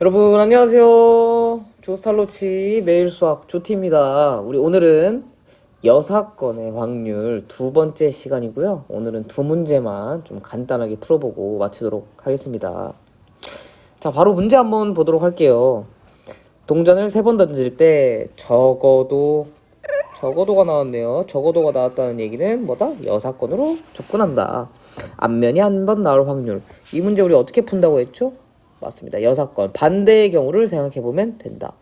여러분 안녕하세요. 조스탈로치 매일 수학 조티입니다. 우리 오늘은 여사건의 확률 두 번째 시간이고요. 오늘은 두 문제만 좀 간단하게 풀어보고 마치도록 하겠습니다. 자, 바로 문제 한번 보도록 할게요. 동전을 세 번 던질 때 적어도 적어도가 나왔네요. 적어도가 나왔다는 얘기는 뭐다? 여사건으로 접근한다. 앞면이 한 번 나올 확률. 이 문제 우리 어떻게 푼다고 했죠? 맞습니다. 여사건 반대의 경우를 생각해 보면 된다.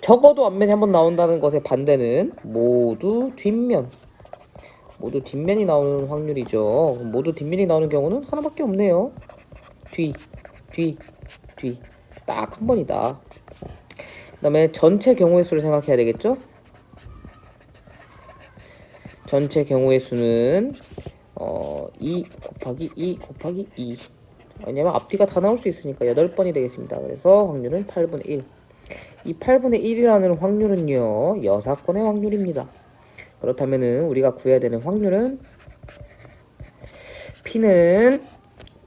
적어도 앞면이 한번 나온다는 것의 반대는 모두 뒷면. 모두 뒷면이 나오는 확률이죠. 모두 뒷면이 나오는 경우는 하나밖에 없네요. 뒤, 뒤, 뒤. 딱 한 번이다. 그 다음에 전체 경우의 수를 생각해야 되겠죠? 전체 경우의 수는 어, 2 곱하기 2 곱하기 2 왜냐면 앞뒤가 다 나올 수 있으니까 8번이 되겠습니다. 그래서 확률은 8분의 1. 이 8분의 1이라는 확률은요. 여사건의 확률입니다. 그렇다면은 우리가 구해야 되는 확률은 P는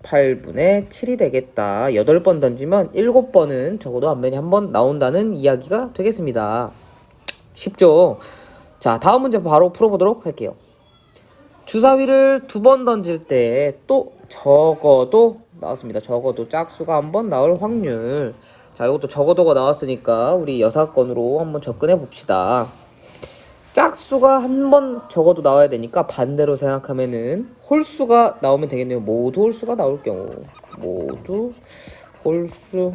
8분의 7이 되겠다. 8번 던지면 7번은 적어도 앞면이 한 번 나온다는 이야기가 되겠습니다. 쉽죠? 자, 다음 문제 바로 풀어보도록 할게요. 주사위를 두 번 던질 때 또 적어도 나왔습니다. 적어도 짝수가 한 번 나올 확률. 자, 이것도 적어도가 나왔으니까 우리 여사건으로 한번 접근해 봅시다. 짝수가 한 번 적어도 나와야 되니까 반대로 생각하면은 홀수가 나오면 되겠네요. 모두 홀수가 나올 경우. 모두 홀수.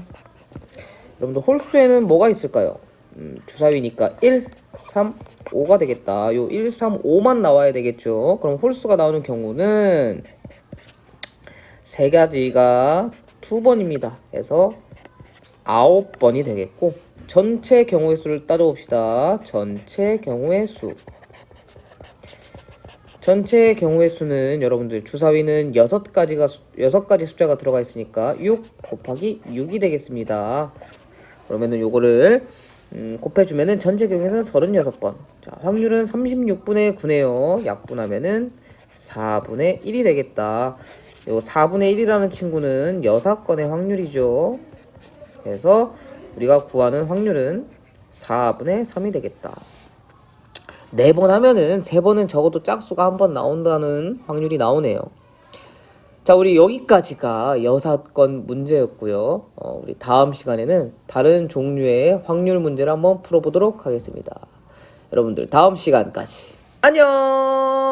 여러분들 홀수에는 뭐가 있을까요? 음, 주사위니까 1, 3, 5가 되겠다. 요 1, 3, 5만 나와야 되겠죠. 그럼 홀수가 나오는 경우는 세 가지가 두 번입니다. 그래서 아홉 번이 되겠고 전체 경우의 수를 따져봅시다. 전체 경우의 수. 전체 경우의 수는 여러분들 주사위는 여섯 가지가 수- 여섯 가지 숫자가 들어가 있으니까 6 곱하기 6이 되겠습니다. 그러면은 요거를 음, 곱해주면은 전체 경우에는 36번. 자, 확률은 36분의 9네요. 약분하면은 4분의 1이 되겠다. 요 4분의 1이라는 친구는 여사건의 확률이죠. 그래서 우리가 구하는 확률은 4분의 3이 되겠다. 네 번 하면은 세 번은 적어도 짝수가 한 번 나온다는 확률이 나오네요. 자, 우리 여기까지가 여사건 문제였고요. 어, 우리 다음 시간에는 다른 종류의 확률 문제를 한번 풀어보도록 하겠습니다. 여러분들 다음 시간까지 안녕.